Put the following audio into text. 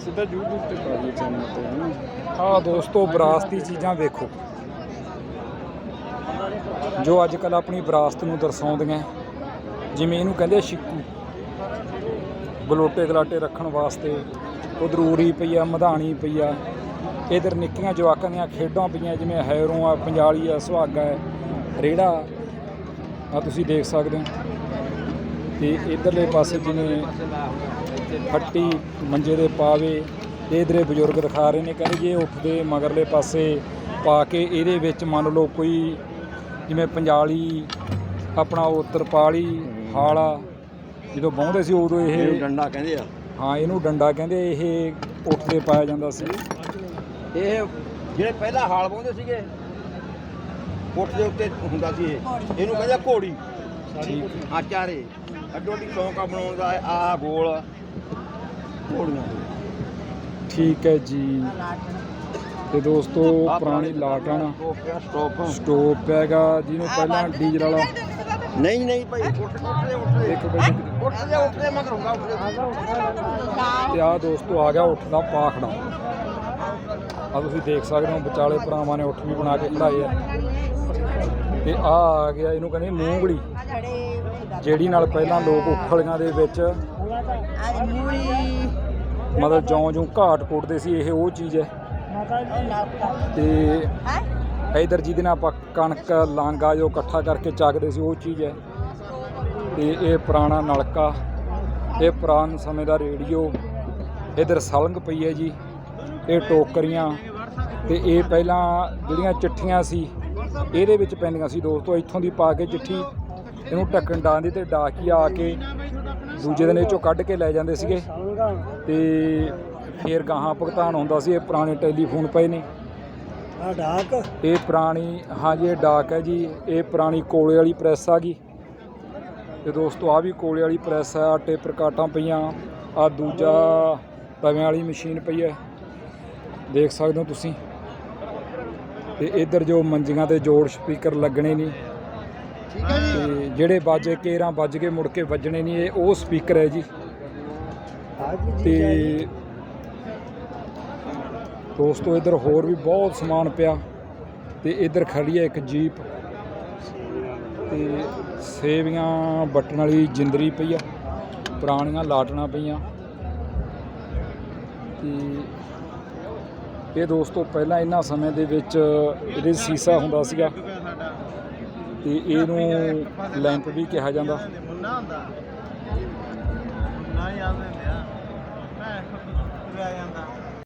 ਸਿੱਧਾ YouTube ਤੇ ਪਾ ਦਿਓ ਚੈਨਲ ਤੇ ਹਨਾ ਆ ਦੋਸਤੋ, ਵਿਰਾਸਤੀ ਚੀਜ਼ਾਂ ਵੇਖੋ। ਜੋ ਅੱਜ ਕੱਲ ਆਪਣੀ ਵਿਰਾਸਤ ਨੂੰ ਦਰਸਾਉਂਦੀਆਂ ਜਿਵੇਂ ਇਹਨੂੰ ਕਹਿੰਦੇ ਆ ਗਲੋਟੇ ਗਲਾਟੇ ਰੱਖਣ ਵਾਸਤੇ ਉਧਰ ਊਰੀ ਪਈ ਆ, ਮਧਾਣੀ ਪਈ ਆ। ਇਧਰ ਨਿੱਕੀਆਂ ਜਵਾਕਾਂ ਦੀਆਂ ਖੇਡਾਂ ਪਈਆਂ, ਜਿਵੇਂ ਹੈਰੋਂ ਆ ਪੰਜਾਲੀ ਆ ਸੁਹਾਗਾ ਹੈ, ਰੇੜਾ। ਆ ਤੁਸੀਂ ਦੇਖ ਸਕਦੇ ਹੋ। ਤੇ ਇਧਰਲੇ ਪਾਸੇ ਜਿਵੇਂ ਫੱਟੀ ਮੰਜੇ ਦੇ ਪਾਵੇ ਤੇ ਇਧਰੇ ਬਜ਼ੁਰਗ ਦਿਖਾ ਰਹੇ ਨੇ ਕਹਿੰਦੇ ਜੇ ਉੱਠਦੇ ਮਗਰਲੇ ਪਾਸੇ ਪਾ ਕੇ ਇਹਦੇ ਵਿੱਚ ਮੰਨ ਲਓ ਕੋਈ ਜਿਵੇਂ ਪੰਜਾਲੀ ਆਪਣਾ ਉਹ ਤਰਪਾਲੀ ਹਾਲਾ ਜਦੋਂ ਬਾਉਂਦੇ ਸੀ ਉਦੋਂ ਇਹ ਡੰਡਾ ਕਹਿੰਦੇ ਆ। ਹਾਂ ਇਹਨੂੰ ਡੰਡਾ ਕਹਿੰਦੇ ਇਹ ਉੱਠਦੇ ਪਾਇਆ ਜਾਂਦਾ ਸੀ। ਇਹ ਜਿਹੜੇ ਪਹਿਲਾਂ ਹਾਲ ਪਾਉਂਦੇ ਸੀਗੇ ਕੋਠ ਦੇ ਉੱਤੇ ਹੁੰਦਾ ਸੀ ਇਹ। ਇਹਨੂੰ ਕਹਿੰਦੇ ਘੋੜੀ। ਠੀਕ। ਆਚਾਰੇ ਅੱਡੋ ਅੱਡੀ ਚੌਂਕਾ ਬਣਾਉਣ ਦਾ ਆ ਗੋਲ ਘੋੜੀਆਂ ਠੀਕ ਹੈ ਜੀ। ਤੇ ਦੋਸਤੋ ਪੁਰਾਣੀ ਲਾਟਣ ਸਟੋਪ ਸਟੋਪ ਹੈਗਾ ਜਿਹਨੂੰ ਪਹਿਲਾਂ ਡੀਜ਼ਲ ਵਾਲਾ ਨਹੀਂ ਨਹੀਂ ਭਾਈ ਉੱਠ ਉੱਠਦੇ ਉੱਠਦੇ ਦੇਖੋ ਦੇਖੋ। ਉੱਠਦੇ ਉੱਠਦੇ ਮਗਰ ਹੁੰਦਾ ਉੱਠਦੇ ਤੇ ਆ ਦੋਸਤੋ ਆ ਗਿਆ ਉੱਠ ਦਾ ਪਾਖੜਾ। ਆ ਤੁਸੀਂ ਦੇਖ ਸਕਦੇ ਹੋ ਵਿਚਾਲੇ ਭਰਾਵਾਂ ਨੇ ਉੱਠ ਵੀ ਬਣਾ ਕੇ ਖੜਾਏ ਆ। ਤੇ ਆ ਆ ਗਿਆ ਇਹਨੂੰ ਕਹਿੰਦੇ ਮੂੰਗਲੀ। ਜਿਹੜੀ ਨਾਲ ਪਹਿਲਾਂ ਲੋਕ ਉਖਲੀਆਂ ਦੇ ਵਿੱਚ ਮਤਲਬ ਜੌਂ ਜੂੰ ਘਾਟ ਕੁੱਟਦੇ ਸੀ ਇਹ ਉਹ ਚੀਜ਼ ਹੈ। ਤੇ ਇਧਰ ਜਿਹਦੇ ਨਾਲ ਆਪਾਂ ਕਣਕ ਲਾਂਗਾ ਜੋ ਇਕੱਠਾ ਕਰਕੇ ਚੱਕਦੇ ਸੀ ਉਹ ਚੀਜ਼ ਹੈ। ਤੇ ਇਹ ਪੁਰਾਣਾ ਨਲਕਾ ਇਹ ਪੁਰਾਣ ਸਮੇਂ ਦਾ ਰੇਡੀਓ। ਇਧਰ ਸਲੰਗ ਪਈ ਹੈ ਜੀ ਇਹ ਟੋਕਰੀਆਂ। ਤੇ ਇਹ ਪਹਿਲਾਂ ਜਿਹੜੀਆਂ ਚਿੱਠੀਆਂ ਸੀ ਇਹਦੇ ਵਿੱਚ ਪੈਂਦੀਆਂ ਸੀ ਦੋਸਤੋ ਇੱਥੋਂ ਦੀ ਪਾ ਕੇ ਚਿੱਠੀ। ਇਹਨੂੰ ਢੱਕਣ ਡਾਂਦੀ ਤੇ ਡਾਕੀਆ ਆ ਕੇ ਦੂਜੇ ਦਿਨ ਇਹ ਚੋਂ ਕੱਢ ਕੇ ਲੈ ਜਾਂਦੇ ਸੀਗੇ। ਤੇ ਫੇਰ ਗਾਹਾਂ ਭੁਗਤਾਨ ਹੁੰਦਾ ਸੀ ਇਹ ਪੁਰਾਣੇ ਟੈਲੀਫੋਨ ਪਏ ਨੇ। ਆ ਡਾਕ? ਇਹ ਪੁਰਾਣੀ ਹਾਂਜੀ ਇਹ ਡਾਕ ਹੈ ਜੀ। ਇਹ ਪੁਰਾਣੀ ਕੋਲੇ ਵਾਲੀ ਪ੍ਰੈਸ ਆ ਗਈ। ਤੇ ਦੋਸਤੋ ਆ ਵੀ ਕੋਲੇ ਵਾਲੀ ਪ੍ਰੈਸ ਆ ਆਟੇ ਪ੍ਰਕਾਟਾਂ ਪਈਆਂ। ਆ ਦੂਜਾ ਤਵਿਆਂ ਵਾਲੀ ਮਸ਼ੀਨ ਪਈ ਹੈ। ਦੇਖ ਸਕਦੇ ਹੋ ਤੁਸੀਂ। ਤੇ ਇੱਧਰ ਜੋ ਮੰਜੀਆਂ ਤੇ ਜੋੜ ਸਪੀਕਰ ਲੱਗਣੇ ਨਹੀਂ। ਤੇ ਜਿਹੜੇ ਬਾਜੇ ਕੇਰਾਂ ਵੱਜ ਕੇ ਮੁੜ ਕੇ ਵੱਜਣੇ ਨਹੀਂ ਇਹ ਉਹ ਸਪੀਕਰ ਹੈ ਜੀ। ਤੇ ਦੋਸਤੋ ਇੱਧਰ ਹੋਰ ਵੀ ਬਹੁਤ ਸਮਾਨ ਪਿਆ। ਤੇ ਇੱਧਰ ਖੜੀ ਹੈ ਇੱਕ ਜੀਪ। ਤੇ ਸੇਵੀਆਂ ਬਟਨ ਵਾਲੀ ਜਿੰਦਰੀ ਪਈ ਆ ਪੁਰਾਣੀਆਂ ਲਾਟਣਾ ਪਈਆਂ। ਤੇ ਇਹ ਦੋਸਤੋ ਪਹਿਲਾਂ ਇਹਨਾਂ ਸਮੇਂ ਦੇ ਵਿੱਚ ਇਹਦੇ ਸੀਸਾ ਹੁੰਦਾ ਸੀਗਾ। ਤੇ ਇਹਨੂੰ ਲੈਂਪ ਵੀ ਕਿਹਾ ਜਾਂਦਾ। ਮੁੰਨਾ ਜਾਂਦਾ।